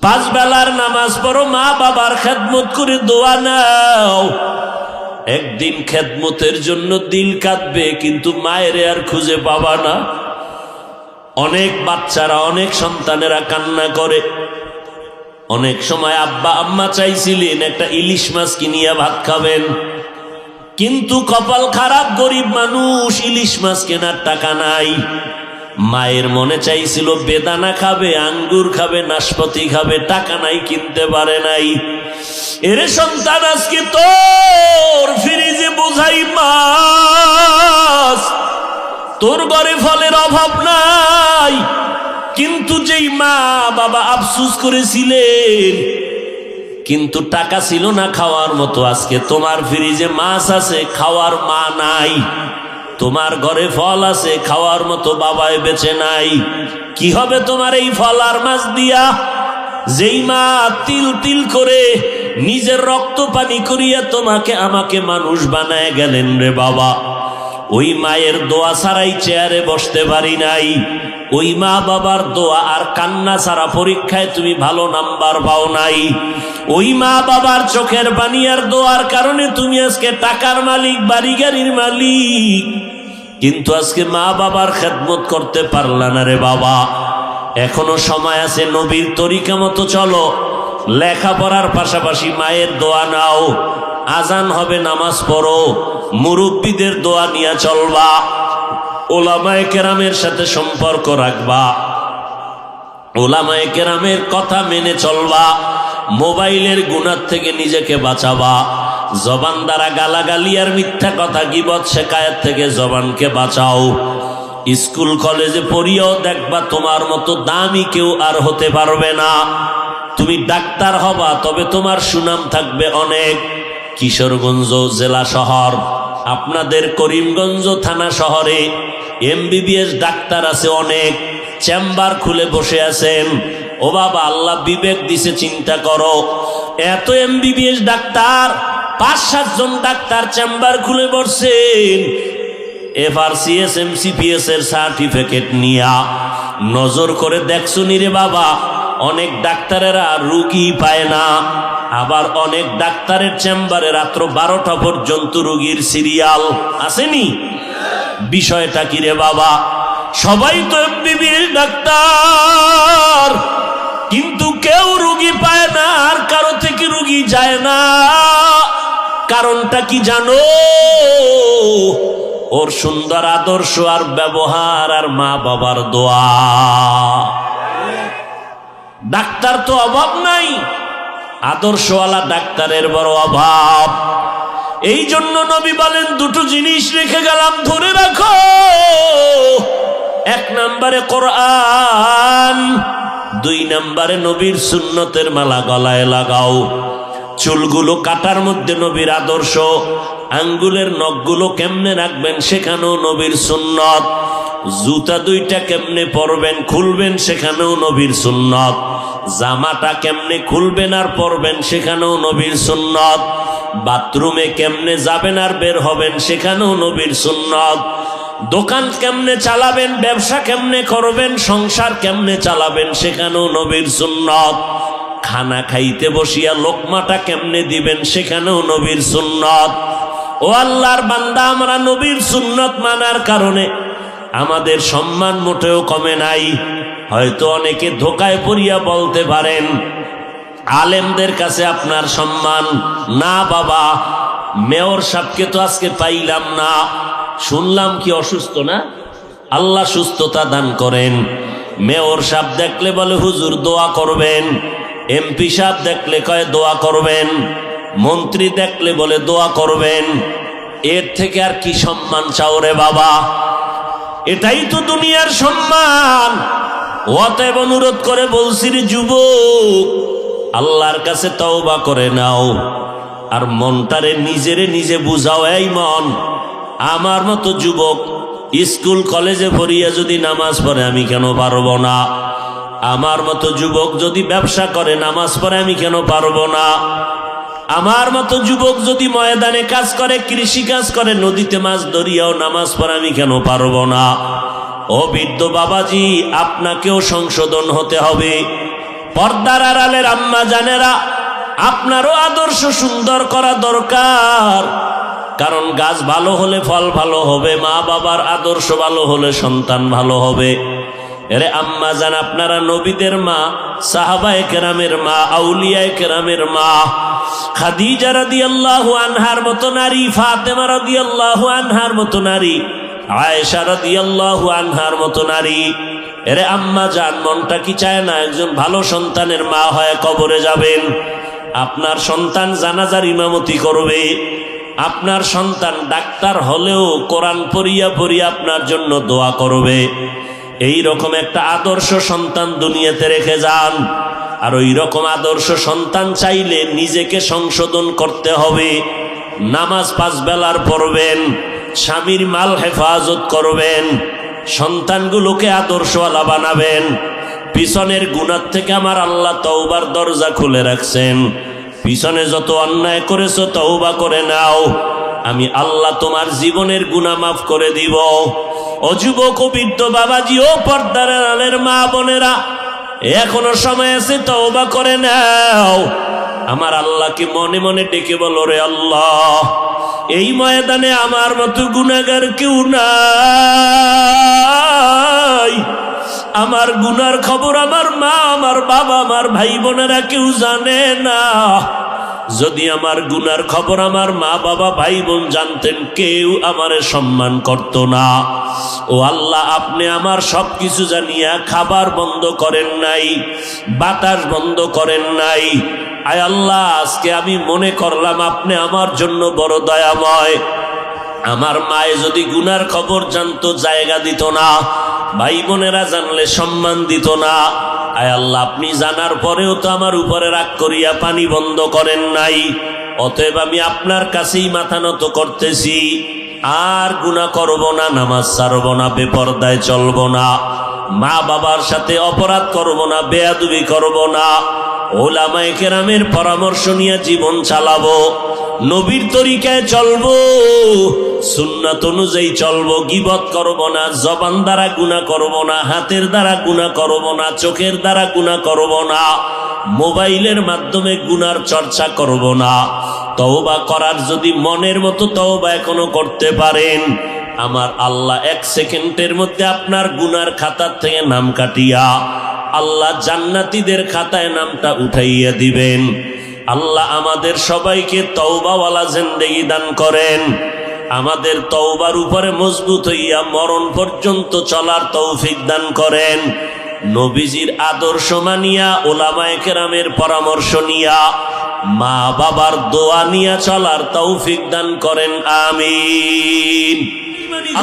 পাঁচ বেলার নামাজ পড়ো, মা বাবার খেদমত করে দোয়া নাও। একদিন খেদমতের জন্য দিল কাঁদবে, কিন্তু মায়ের আর খুঁজে পাবা না। অনেক বাচ্চারা, অনেক সন্তানেরা কান্না করে। অনেক সময় আব্বা, আম্মা চাইছিলেন একটা ইলিশ মাছ কিনিয়া ভাত খাবেন। কিন্তু কপাল খারাপ, গরিব মানুষ ইলিশ মাছ কেনার টাকা নাই। মায়ের মনে চাইছিল, বেদানা খাবে, আঙ্গুর খাবে, নাশপাতি খাবে, টাকা নাই, কিনতে পারে নাই। এরে সন্তান, আজকে তোর ফ্রিজে বোঝাই মাছ। তোর ঘরে ফলের অভাব নাই, কিন্তু যেই মা বাবা আফসুস করেছিলেন, কিন্তু টাকা ছিল না খাওয়ার মতো। আজকে তোমার ফ্রিজে মাছ আছে, খাওয়ার মা নাই। তোমার ঘরে ফল আছে, খাওয়ার মতো বাবায় বেঁচে নাই। কি হবে তোমার এই ফল আর মাছ দিয়া? যেই মা তিল তিল করে নিজের রক্ত পানি করিয়া তোমাকে আমাকে মানুষ বানায় গেলেন রে বাবা। ওই মায়ের দোয়া ছাড়াই চেয়ারে বসতে পারি নাই। ওই মা বাবার দোয়া আর কান্না ছাড়া পরীক্ষায় তুমি ভালো নাম্বার পাও নাই। ওই মা বাবার চোখের পানি আর দোয়ার কারণে তুমি আজকে টাকার মালিক বাড়ি গাড়ির মালিক। কিন্তু আজকে মা বাবার খেদমত করতে পারলা না রে বাবা। এখনও সময় আছে নবীর তরিকা মতো চলো। লেখাপড়ার পাশাপাশি মায়ের দোয়া নাও। আজান হবে, নামাজ পড়ো। মুরব্বীদের দোয়া নিয়ে চলবা। ওলামায়ে কেরামের সাথে সম্পর্ক রাখবা। ওলামায়ে কেরামের কথা মেনে চলবা। মোবাইলের গুণার থেকে নিজেকে বাঁচাবা। জবান দ্বারা গালাগালি আর মিথ্যা কথা গিবত শেখায়ের থেকে জবানকে বাঁচাও। স্কুল, কলেজে পড়িয়েও দেখবা তোমার মতো দামি কেউ আর হতে পারবে না। তুমি ডাক্তার হবা, তবে তোমার সুনাম থাকবে অনেক। কিশোরগঞ্জ জেলা শহর, আপনাদের করিমগঞ্জ থানা শহরে এমবিবিএস ডাক্তার আছে অনেক। চেম্বার খুলে বসে আছেন। ও বাবা, আল্লাহ বিবেক দিছে, চিন্তা করো। এত এমবিবিএস ডাক্তার পাঁচ সাতজন ডাক্তার চেম্বার খুলে বসছেন এফআরসিএস এমসিপিএস এর সার্টিফিকেট নিয়া নজর করে বাবা? অনেক ডাক্তারেরা রুগী পায় না। আবার অনেক ডাক্তারের চেম্বারে রাত্র বারোটা সিরিয়াল আসেনি বিষয়টা কি রে বাবা? সবাই তো ডাক্তার, কিন্তু কেউ রুগী পায় না আর কারও থেকে রুগী যায় না। কারণটা কি জানো? ওর সুন্দর আদর্শ আর ব্যবহার আর মা বাবার দোয়া। ডাক্তার তো অভাব নাই। আদর্শওয়ালা ডাক্তারের বড় অভাব। এই জন্য নবী বলেন, দুটো জিনিস রেখে গেলাম, ধরে রাখো। এক নম্বরে কোরআন, দুই নম্বরে নবীর সুন্নতের মালা গলায় লাগাও। চুলগুলো কাটার মধ্যে নবীর আদর্শ, আঙ্গুলের নখগুলো কেমনে রাখবেন সেখানেও নবীর সুন্নত, জুতা দুইটা কেমনে পরবেন খুলবেন সেখানেও নবীর সুন্নত, জামাটা কেমনে খুলবেন আর পরবেন সেখানেও নবীর সুন্নত, বাথরুমে কেমনে যাবেন আর বের হবেন সেখানেও নবীর সুন্নত, দোকান কেমনে চালাবেন, ব্যবসা কেমনে করবেন, সংসার কেমনে চালাবেন সেখানেও নবীর সুন্নত। খানা খাইতে বসিয়া লোকমাটা কেমনে দিবেন? সেখানেও নবীর সুন্নত। ও আল্লাহর বান্দা, আমরা নবীর সুন্নত মানার কারণে আমাদের সম্মান মোটেও কমে নাই। হয়তো অনেকে ধোকায় পড়িয়া বলতে পারেন, আলেমদের কাছে আপনার সম্মান। না বাবা, মেয়র সাহেবকে তো আজকে পাইলাম না। শুনলাম কি অসুস্থ না? আল্লাহ সুস্থতা দান করেন। মেয়র সাহেব দেখলে বলে, হুজুর, দোয়া করবেন। এমপি সাহেব দেখলে কয়, দোয়া করবেন। মন্ত্রী দেখলে বলে, দোয়া করবেন। এর থেকে আর কি সম্মান চাও রে বাবা? এটাই তো দুনিয়ার সম্মান। অতএব অনুরোধ করে বলছি রে যুবক, আল্লাহর কাছে তওবা করে নাও। আর মনটারে নিজেরে নিজে বুঝাও, এই মন। আমার মতো যুবক, স্কুল, কলেজে পড়িয়া যদি নামাজ পড়ে, আমি কেন পারব না? আমার মতো যুবক যদি ব্যবসা করে, নামাজ পড়ে আমি কেন পারব না? আমার মতো যুবক যদি ময়দানে কাজ করে, কৃষি কাজ করে, নদীতে মাছ ধরিয়াও নামাজ পড়ে আমি কেন পারব না? ও বৃদ্ধ বাবাজি, আপনাকেও সংশোধন হতে হবে। পর্দার আড়ালের আম্মা জানেরা, আপনারও আদর্শ সুন্দর করা দরকার। কারণ গাছ ভালো হলে ফল ভালো হবে, মা বাবার আদর্শ ভালো হলে সন্তান ভালো হবে। এরে আম্মা জান, আপনারা নবীদের মা, সাহাবায় কেরামের মা, আউলিয়ায় কেরামের মা। খাদিজা আল্লাহ আনহার মতো নারী, ফাতেমা রাদিয়াল্লাহু আনহার মতো নারী, আয়েশা রাদিয়াল্লাহু আনহার মতো নারী। এরে আম্মা জান, মনটা কি চায় না একজন ভালো সন্তানের মা হয়ে কবরে যাবেন? আপনার সন্তান জানাজার ইমামতি করবে। আপনার সন্তান ডাক্তার হলেও কোরআন পড়িয়া পড়িয়া আপনার জন্য দোয়া করবে। এই রকম একটা আদর্শ সন্তান দুনিয়াতে রেখে যান। আর ওই রকম আদর্শ সন্তান চাইলে নিজেকে সংশোধন করতে হবে। নামাজ পাঁচ বেলার পড়বেন, স্বামীর মাল হেফাজত করবেন, সন্তানগুলোকে আদর্শওয়ালা বানাবেন। পিছনের গুণার থেকে আমার আল্লাহ তওবার দরজা খুলে রাখছেন। পিছনে যত অন্যায় করেছ তওবা করে নাও। আমি আল্লাহ তোমার জীবনের গুণা মাফ করে দিব। ও বৃদ্ধ বাবাজি, ও পর্দার আলের মা বোনেরা, এখনও সময় আছে, তওবা করে নাও। আমার আল্লাহকে মনে মনে ডেকে বলো রে আল্লাহ, এই ময়দানে আমার মতো গুণাগার কেউ নাই। আমার গুনার খবর আমার মা, আমার বাবা, আমার ভাই বোনেরা কেউ জানে না। যদি আমার গুনার খবর আমার মা বাবা, ভাই বোন জানতেন, কেউ আমারে সম্মান করত না। ও আল্লাহ, আপনি আমার সব কিছু জানিয়া খাবার বন্ধ করেন নাই, বাতাস বন্ধ করেন নাই। আয় আল্লাহ, আজকে আমি মনে করলাম আপনি আমার জন্য বড় দয়াময়। আমার মায়ে যদি গুনার খবর জানতো, জায়গা দিত না ভাই বোনেরা জানলে সম্মান দিত না। আয় আল্লাহ, আপনি জানার পরেও তো আমার উপরে রাগ করিয়া পানি বন্ধ করেন নাই। অতএব আমি আপনার কাছেই মাথা নত করতেছি। আর গুণা করব না, নামাজ ছাড়ব না, বেপরদায় চলব না। মা বাবার সাথে অপরাধ করব না, বেয়াদুবি করব না। ওলামায়ে কেরামের পরামর্শ নিয়ে জীবন চালাবো, নবীর তরিকায় চলবো, সুন্নাত অনুযায়ী চলবো, গিবত করব না, জবান দ্বারা গুণা করব না, হাতের দ্বারা গুণা করব না, চোখের দ্বারা গুণা করব না, মোবাইলের মাধ্যমে গুনার চর্চা করব না। তওবা করার যদি মনের মতো তওবা এখনও করতে পারেন, আমার আল্লাহ এক সেকেন্ডের মধ্যে আপনার গুনার খাতার থেকে নাম কাটিয়া আল্লাহ জান্নাতীদের খাতায় নামটা উঠাইয়া দিবেন। আল্লাহ আমাদের সবাইকে তওবাওয়ালা জিন্দেগি দান করেন। আমাদের তওবার উপরে মজবুত হইয়া মরণ পর্যন্ত চলার তৌফিক দান করেন। নবীজির আদর্শ মানিয়া, ওলামায়ে কেরামের পরামর্শ নিয়া মা বাবার দোয়া নিয়া চলার তৌফিক দান করেন। আমিন।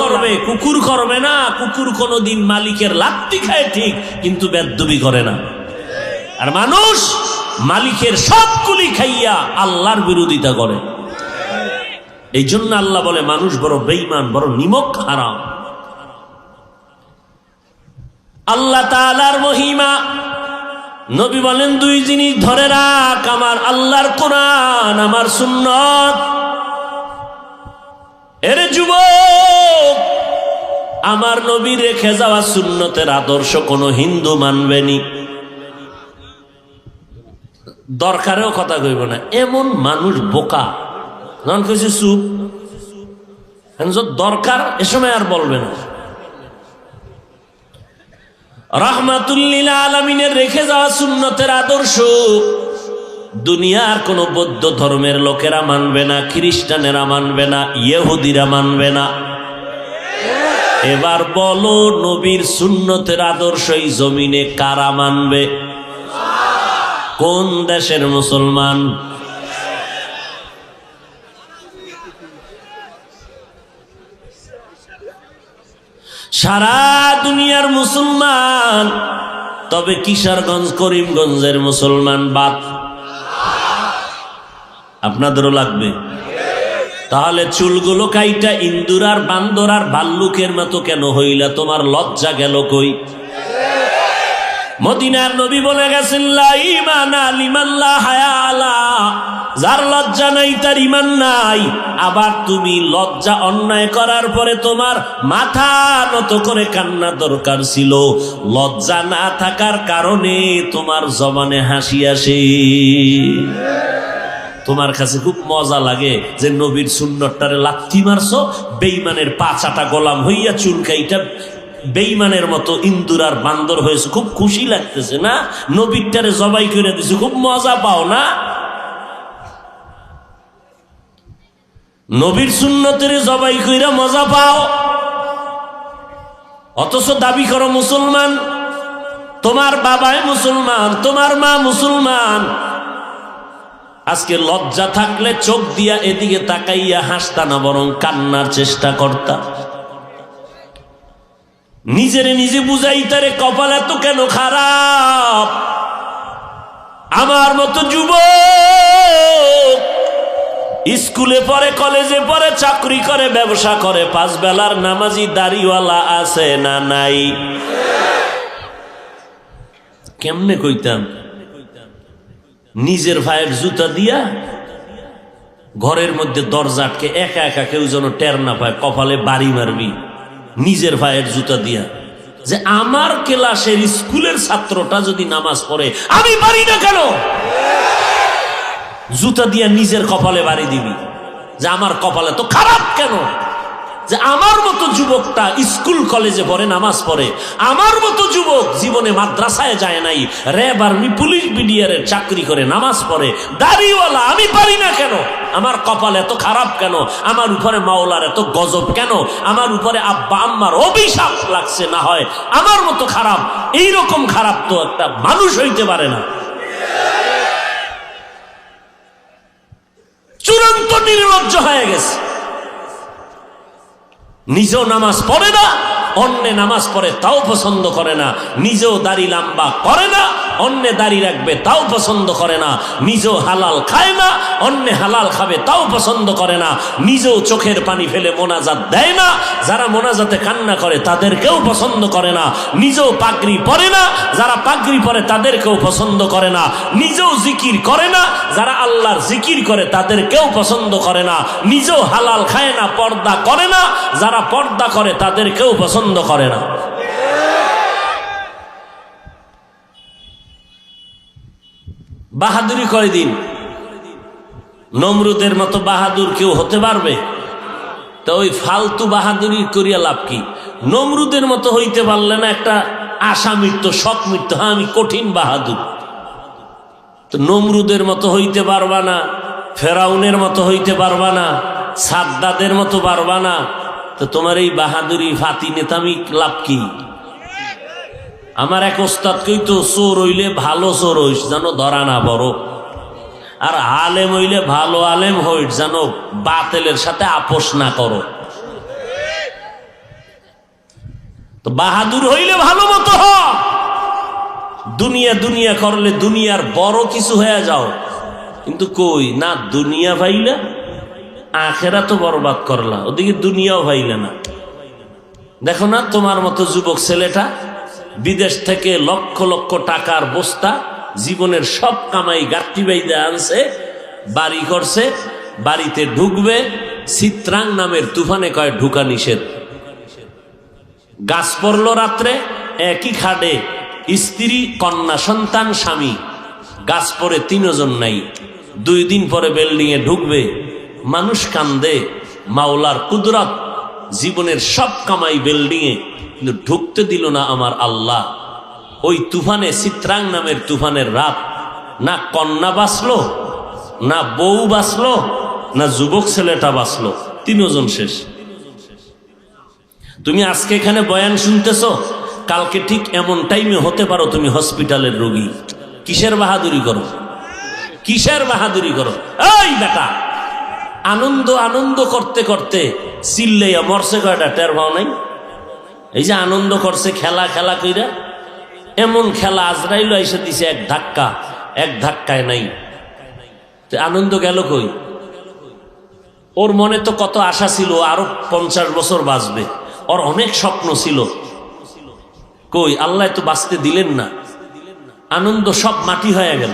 করবে কুকুর করবে না কুকুর কোনোদিন মালিকের লাত্তি খায় ঠিক কিন্তু বেদ্যবি করে না। আর মানুষ মালিকের সবগুলি খাইয়া আল্লাহর বিরোধিতা করে। এই জন্য আল্লাহ বলে মানুষ বড় বেইমান বড় নিমক হারাম। আল্লাহ তালার মহিমা। নবী বলেন দুই জিনিস ধরে রাখ আমার আল্লাহর কোরআন আমার সুন্নত। এরে যুবক, আমার নবী রেখে যাওয়া সুন্নতের আদর্শ কোনো হিন্দু মানবেনি দরকারেও কথা কইব না, এমন মানুষ বোকা। যখন কইছে চুপ। দরকার, এ সময় আর বলবে না। রাহমাতুল্লিল আলমিনের রেখে যাওয়া সুন্নতের আদর্শ দুনিয়ার কোনো বৌদ্ধ ধর্মের লোকেরা মানবে না, খ্রিস্টানেরা মানবে না, ইহুদিরা মানবে না। এবার বলো, নবীর সুন্নতের আদর্শ এই জমিনে কারা মানবে? কোন দেশের মুসলমান? সারা দুনিয়ার মুসলমান, তবে কিশোরগঞ্জ, করিমগঞ্জের মুসলমান বাদ। আপনাদেরও লাগবে। তাহলে চুলগুলো কাইটা ইন্দুর আর বান্দর আর ভাল্লুকের মতো কেন হইলা? তোমার লজ্জা গেল কই? মদিনার নবী বলে গেছেন। যার লজ্জা নাই, তার ইমান নাই। আবার তুমি লজ্জা অন্যায় করার পরে তোমার মাথা নত করে কান্না দরকার ছিল। লজ্জা না থাকার কারণে তোমার জবানে হাসি আসে। তোমার কাছে খুব মজা লাগে যে নবীর সুন্নতটারে লাথি মারছো বেইমানের পাচাটা গোলাম হইয়া চুলকাইটা বেইমানের মতো ইন্দুর আর বান্দর হয়েছে। খুব খুশি লাগতেছে না? নবীরটারে জবাই করে দিছে। খুব মজা পাও না? নবীর সুন্নতের জবাই কইরা মজা পাও। অথচ দাবি করো মুসলমান, তোমার বাবাই মুসলমান, তোমার মা মুসলমান। আজকে লজ্জা থাকলে চোখ দিয়া এদিকে তাকাইয়া হাসতা না, বরং কান্নার চেষ্টা করতা। নিজেরে নিজে বুঝাইতারে কপাল এত কেন খারাপ? আমার মতো যুবক স্কুলে পড়ে, কলেজে পড়ে, চাকরি করে, ব্যবসা করে, পাঁচ বেলার নামাজি দাড়িওয়ালা আছে না নাই? কেমনে কইতাম? নিজের ভাইয়ের জুতা দিয়া ঘরের মধ্যে দরজা আটকে একা একা কেউ যেন টের না পায়, কপালে বাড়ি মারবি। নিজের ভাইয়ের জুতা দিয়া। যে আমার ক্লাসের স্কুলের ছাত্রটা যদি নামাজ পড়ে, আমি পারি না কেন? জুতা দিয়া নিজের কপালে বাড়ি দিবি। যে আমার কপালে তো খারাপ কেন? যে আমার মতো যুবকটা স্কুল, কলেজে পড়ে, নামাজ পড়ে। আমার মতো যুবক জীবনে মাদ্রাসায় যায় নাই। র্যাব, আর্মি, পুলিশ বিডিআরের চাকরি করে, নামাজ পড়ে। দাড়িওয়ালা, আমি পারি না কেন? আমার কপাল এত খারাপ কেন? আমার উপরে মাওলার এত গজব কেন? আমার উপরে আব্বা, আম্মার অভিশাপ লাগছে না হয়? আমার মতো খারাপ এই রকম খারাপ তো একটা মানুষ হইতে পারে না। চূড়ান্ত নির্লজ্জ হয়ে গেছে। নিজেও নামাজ পড়ে না, অন্যে নামাজ পড়ে, তাও পছন্দ করে না, নিজেও দাড়ি লাম্বা করে না। অন্যে দাড়ি রাখবে, তাও পছন্দ করে না। নিজেও হালাল খায় না, অন্যে হালাল খাবে, তাও পছন্দ করে না। নিজেও চোখের পানি ফেলে মোনাজাত দেয় না। যারা মোনাজাতে কান্না করে, তাদেরকেও পছন্দ করে না। নিজেও পাগড়ি পরে না, যারা পাগড়ি পরে, তাদেরকেও পছন্দ করে না। নিজেও জিকির করে না, যারা আল্লাহর জিকির করে, তাদেরকেও পছন্দ করে না। নিজেও হালাল খায় না, পর্দা করে না। যারা পর্দা করে, তাদেরকেও পছন্দ করে না। বাহাদুরি কয়দিন নমরুদের মতো বাহাদুর কেউ হতে পারবে? তো ওই ফালতু বাহাদুরি করিয়া লাভ কি? নমরুদের মতো হইতে পারলে না একটা আশা মৃত্যু শখ মৃত্যু। হ্যাঁ আমি কঠিন বাহাদুর। তো নমরুদের মতো হইতে পারবা না, ফেরাউনের মতো হইতে পারবা না, সাদ্দাদের মতো পারবা না। তো তোমার এই বাহাদুরি, ফাতি নেতামি লাভ কি? আমার এক ওস্তাদ কইতো, চোর হইলে ভালো চোর হইস জানো ধরা না বড় আর আলেম হইলে ভালো আলেম হইস জানো বাতেলের সাথে আপোষ না করো। তো বাহাদুর হইলে ভালো মতো হ। দুনিয়া দুনিয়া করলে দুনিয়ার বড় কিছু হয়ে যাও। কিন্তু কই, না দুনিয়া ভাইলে, আখেরা তো বরবাদ করলা, ওদিকে দুনিয়াও ভাইলে না। দেখো না তোমার মতো যুবক ছেলেটা বিদেশ থেকে লক্ষ লক্ষ টাকার বস্তা জীবনের সব কামাই গাঠি বাইদে আনছে, বাড়ি করছে, বাড়িতে ঢুকবে, চিত্রাং নামের তুফানে কয় ঢুকা নিষেধ। গাছ পড়ল রাত্রে, একই খাটে স্ত্রী, কন্যা, সন্তান, স্বামী। গাছ পরে তিনজন নাই। দুই দিন পরে বিল্ডিং এ ঢুকবে, মানুষ কান্দে, মাওলার কুদরত, জীবনের সব কামাই বিল্ডিং এ কিন্তু ঢুকতে দিল না আমার আল্লাহ। ওই তুফানে চিত্রাং নামের তুফানের রাত না কন্যা বাঁচলো, না বউ বাঁচলো, না যুবক ছেলেটা বাঁচলো। তিনজন শেষ। তুমি আজকে এখানে বয়ান শুনতেছ? কালকে ঠিক এমন টাইমে হতে পারো তুমি হসপিটালের রোগী। কিসের বাহাদুরি করো? কিসের বাহাদুরি করো? এই বেটা! আনন্দ আনন্দ করতে করতে চিল্লাইয়া মরছে কয়টা? টের পাও নাই? এই যে আনন্দ করছে, খেলা খেলা কইরা, এমন খেলা আজরাইল এসে দিছে, এক ধাক্কা, এক ধাক্কায় নাই। আনন্দ গেল কই? ওর মনে তো কত আশা ছিল, আরও পঞ্চাশ বছর বাঁচবে। ওর অনেক স্বপ্ন ছিল। কই, আল্লাহ তো বাঁচতে দিলেন না। আনন্দ সব মাটি হয়ে গেল।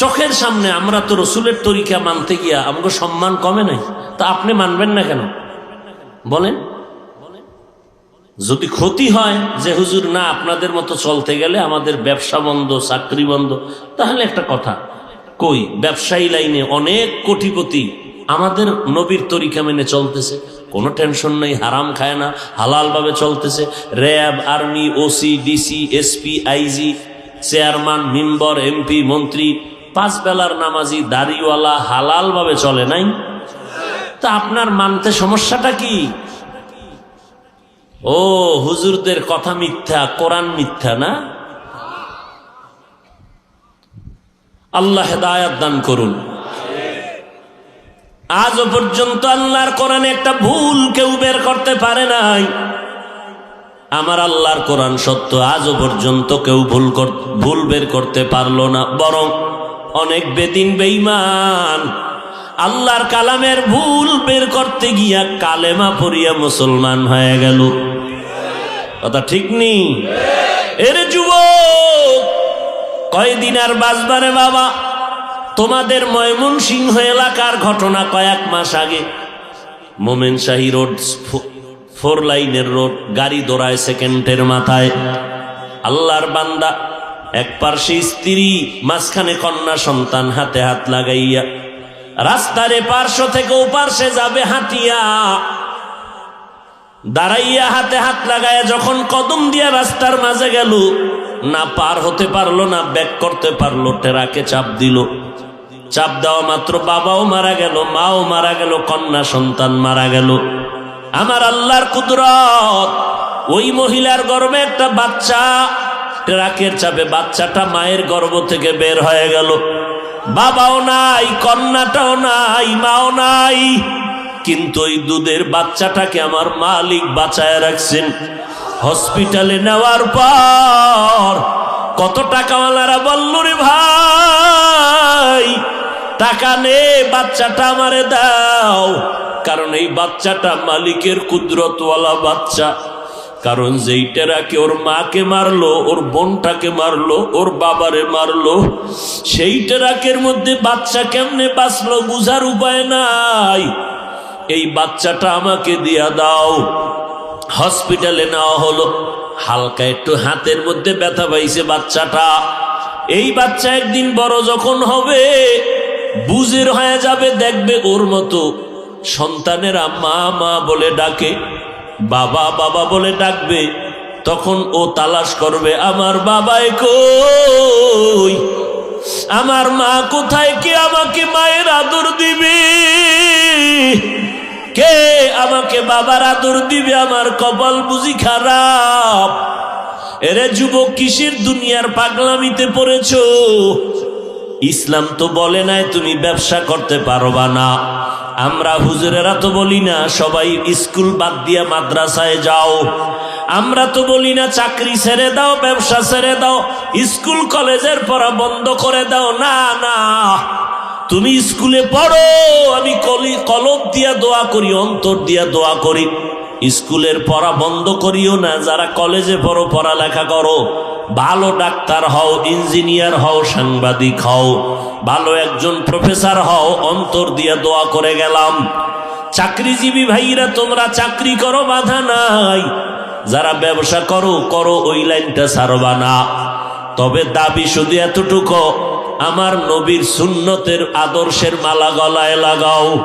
চোখের সামনে আমরা তো রসুলের তরিকা মানতে গিয়া আমাকে সম্মান কমে নাই। তা আপনি মানবেন না কেন? বলেন। যদি ক্ষতি হয় যে হুজুর, না, আপনাদের মতো চলতে গেলে আমাদের ব্যবসা বন্ধ, চাকরি বন্ধ, তাহলে একটা কথা। কই, ব্যবসায়ী লাইনে অনেক কোটিপতি আমাদের নবীর তরিকা মেনে চলতেছে। কোনো টেনশন নেই, হারাম খায় না, হালালভাবে চলতেছে। RAB, army, OC, DC, SP, IG, chairman, member, MP, মন্ত্রী পাঁচ বেলার নামাজি দাড়িওয়ালা হালালভাবে চলে নাই? তা আপনার মানতে সমস্যাটা কি? ও, হুজুরদের কথা মিথ্যা, কোরআন মিথ্যা না? আল্লাহ হেদায়াত দান করুন। আজও পর্যন্ত আল্লাহর কোরআনে একটা ভুল কেউ বের করতে পারে নাই। আমার আল্লাহর কোরআন সত্য আজও পর্যন্ত কেউ ভুল ভুল বের করতে পারল না, বরং অনেক বেদিন বেঈমান। আল্লাহর কালামের ভুল বের করতে গিয়া কালেমা পড়িয়া মুসলমান হয়ে গেল। কথা ঠিক নেই এর যুবক, কয়দিন আর বাঁচবারে বাবা? তোমাদের ময়মন সিংহ এলাকার ঘটনা কয়েক মাস আগে। মোমেন শাহী রোড ফোর লাইনের রোড, গাড়ি দৌড়ায় সেকেন্ডের মাথায়। আল্লাহর বান্দা এক পার্শ্বে স্ত্রী, মাঝখানে কন্যা সন্তান হাতে হাত লাগাইয়া, রাস্তার পার্শ্ব থেকে ও পার্শ্বে যাবে হাঁটিয়া। দাঁড়াইয়া হাতে হাত লাগায় যখন কদম দিয়া রাস্তার মাঝে গেল, না পার হতে পারল, না ব্যাক করতে পারল, টেরাকে চাপ দিল। চাপ দেওয়া মাত্র বাবাও মারা গেল, মাও মারা গেল, কন্যা সন্তান মারা গেল। আমার আল্লাহর কুদরত, ওই মহিলার গর্ভে একটা বাচ্চা ট্রাকের চাপে বাচ্চাটা মায়ের গর্ভ থেকে বের হয়ে গেল। বাবাও নাই, কন্যাটাও নাই, মাও নাই। কিন্তু ওই দুধের বাচ্চাটাকে আমার মালিক বাঁচায় রাখছেন। হসপিটালে নেওয়ার পর কত টাকাওয়ালারা বলল রে ভাই, টাকা নে, বাচ্চাটা আমারে দাও। কারণ এই বাচ্চাটা মালিকের কুদরতওয়ালা বাচ্চা। কারণ যেই টেরাকে ওর মাকে মারলো, ওর বোনটাকে মারলো, ওর বাবারে মারলো সেই টেরাকের মধ্যে বাচ্চা কেমনে বাঁচলো বুঝার উপায় নাই। এই বাচ্চাটা আমাকে দিয়া দাও। হসপিটালে নেওয়া হলো। হালকা একটু হাতের মধ্যে ব্যথা পাইছে বাচ্চাটা। এই বাচ্চা একদিন বড় যখন হবে, বুঝের হয়ে যাবে, দেখবে ওর মতো সন্তানেরা মা মা বলে ডাকে। বাবা বাবা বলে ডাকবে, তখন ও তালাশ করবে, আমার বাবাই কই? আমার মা কোথায়? কে আমাকে মায়ের আদর দিবে? কে আমাকে বাবার আদর দিবে? আমার কপাল বুঝি খারাপ। এরে যুবক, কিসের দুনিয়ার পাগলামিতে পড়েছ? ইসলাম তো বলে নাই তুমি ব্যবসা করতে পারবা না। আমরা হুজুরেরা তো বলি না, সবাই স্কুল বাদ দিয়ে মাদ্রাসায় যাও। আমরা তো বলি না, চাকরি ছেড়ে দাও, ব্যবসা ছেড়ে দাও, স্কুল কলেজের পড়া বন্ধ করে দাও। না না। তুমি স্কুলে পড়ো, আমি কলি কলম দিয়া দোয়া করি, অন্তর দিয়া দোয়া করি। স্কুলের পড়া বন্ধ করিও না, যারা কলেজে পড়ো, পড়ালেখা করো। ভালো ডাক্তার হও, ইঞ্জিনিয়ার হও, সাংবাদিক হও, ভালো একজন প্রফেসর হও, অন্তর দিয়ে দোয়া করে গেলাম। চাকরিজীবী ভাইরা, তোমরা চাকরি করো, বাধা নাই। যারা ব্যবসা করো করো, ওই লাইনটা ছাড়বা না। তবে দাবি শুধু এতটুকু, আমার নবীর সুন্নতের আদর্শের মালা গলায় লাগাও।